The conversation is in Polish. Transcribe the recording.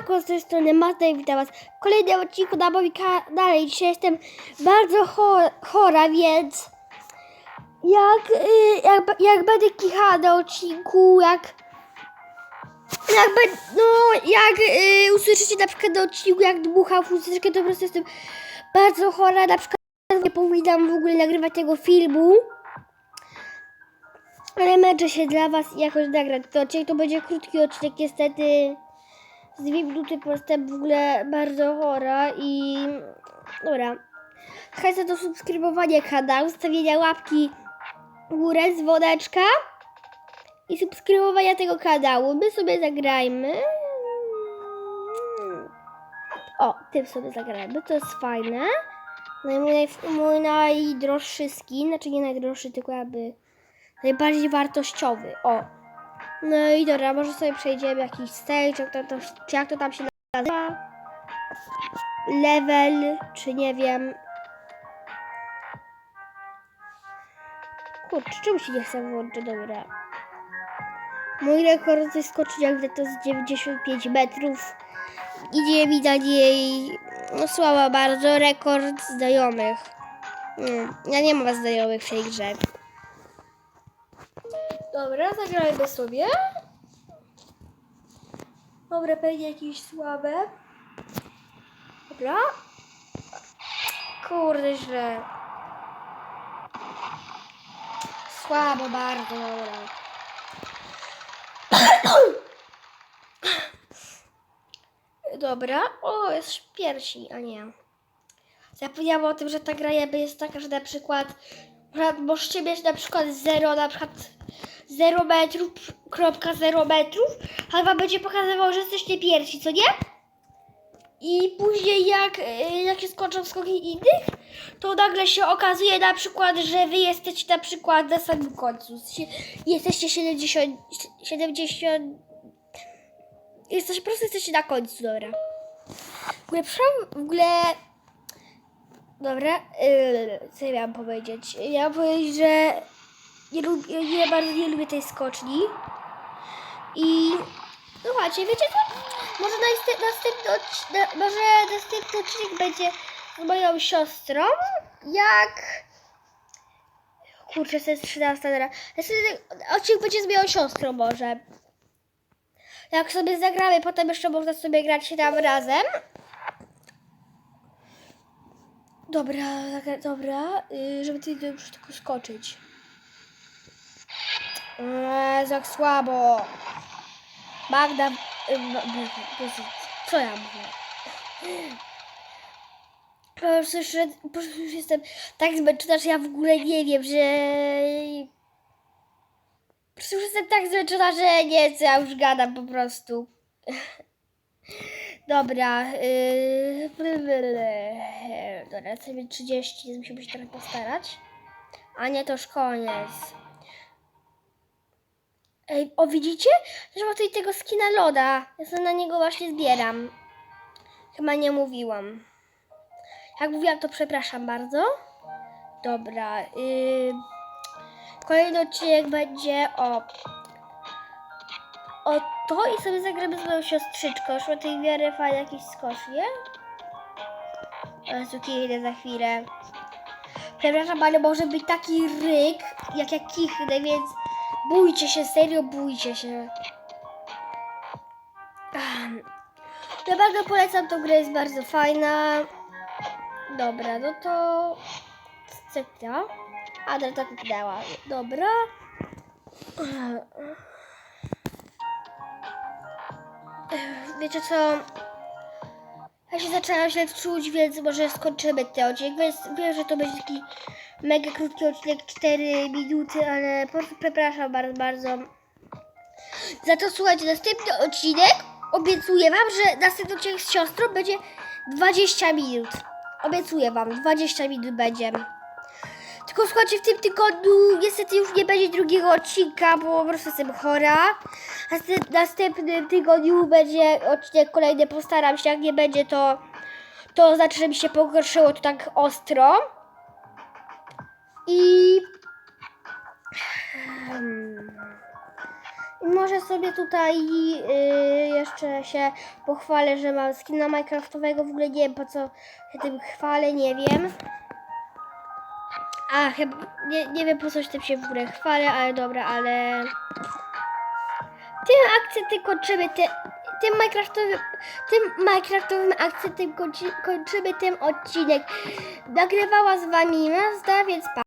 Siemanko, z tej strony Mazda i witam was w kolejnym odcinku na moim kanale. Dzisiaj jestem bardzo cho- chora, więc jak, y, jak, jak będę kichała na odcinku, jak jak, no, jak y, usłyszycie na przykład na odcinku, jak dmucham fuzyczkę, to po prostu jestem bardzo chora, na przykład nie powinnam w ogóle nagrywać tego filmu. Ale męczę się dla was i jakoś nagrać ten odcinek. To będzie krótki odcinek niestety. Z prostu jestem w ogóle bardzo chora i... Dobra. Chętnie do subskrybowania kanału, stawienia łapki w górę, dzwoneczka i subskrybowania tego kanału. My sobie zagrajmy. O, tym sobie zagrajmy, to jest fajne. No i mój, mój najdroższy skin, znaczy nie najdroższy, tylko jakby najbardziej wartościowy. O. No i dobra, może sobie przejdziemy jakiś stage, jak to, jak to tam się nazywa. Level, czy nie wiem. Kurczę, czemu się nie chce włączyć? Dobra. Mój rekord jest skoczyć jak to z 95 metrów. Idzie mi na niej, no słaba bardzo, rekord znajomych. Hmm, ja nie mam znajomych w tej grze. Dobra, zagrajmy sobie. Dobra, pewnie jakieś słabe. Dobra. Kurde, źle. Słabo bardzo, dobra. Dobra. O, jest piersi, a nie. Zapomniałam o tym, że ta gra jakby jest taka, że na przykład możecie mieć na przykład 0, na przykład 0 metrów, kropka 0 metrów, wam będzie pokazywało, że jesteście pierwsi, co nie? I później jak, y, jak się skończą skoki innych, to nagle się okazuje na przykład, że wy jesteście na przykład na samym końcu. Jesteście 70, 70 jesteście, po prostu jesteście na końcu, dobra. W ogóle, w ogóle Dobra, yy, co ja miałam powiedzieć? Miałam powiedzieć, że nie, lubię, nie bardzo nie lubię tej skoczni. I słuchajcie, wiecie co? Może następny, może odcinek będzie z moją siostrą, jak... Kurczę, to jest 13 teraz. Następny odcinek będzie z moją siostrą może. Jak sobie zagramy, potem jeszcze można sobie grać tam razem. Dobra, dobra, yy, żeby ty tylko skoczyć. Eee, tak słabo. Magda, no, co ja mówię? Po prostu, już, po prostu już jestem tak zmęczona, że ja w ogóle nie wiem, że... Po prostu już jestem tak zmęczona, że nie chcę, ja już gadam po prostu. Dobra, yy, dobra, sobie 30, więc musimy się trochę postarać. A nie, to już koniec. Ej, o widzicie? Też ma tutaj tego skina loda. Ja sobie na niego właśnie zbieram. Chyba nie mówiłam. Jak mówiłam, to przepraszam bardzo. Dobra, yy, kolejny odcinek będzie o o to i sobie zagramy z moją siostrzyczką. Już ma tej miarę fajne jakieś skocznie. Ale idę za chwilę. Przepraszam, ale może być taki ryk, jak ja kichnę, więc bójcie się, serio bójcie się. Bardzo polecam tą grę, jest bardzo fajna. Dobra, no to... To? Adra tak dała. Dobra. Wiecie co? Ja się zaczęłam źle czuć, więc może skończymy ten odcinek. Wiem, że to będzie taki mega krótki odcinek, 4 minuty, ale przepraszam bardzo, bardzo. Za to słuchajcie, następny odcinek obiecuję wam, że następny odcinek z siostrą będzie 20 minut. Obiecuję wam, 20 minut będzie. Tylko słuchajcie, w tym tygodniu niestety już nie będzie drugiego odcinka, bo po prostu jestem chora. W następnym tygodniu będzie odcinek kolejny, postaram się, jak nie będzie to, to znaczy, że mi się pogorszyło to tak ostro. I... Może sobie tutaj yy, jeszcze się pochwalę, że mam skina Minecraftowego. W ogóle nie wiem po co tym chwalę, nie wiem. A, chyba, nie, nie wiem po co się tym się w ogóle chwalę, ale dobra, ale... Tym akcentem kończymy te, tym Minecraftowym, tym Minecraftowym akcentem kończy, kończymy ten odcinek. Nagrywała z wami Mazda, więc pa.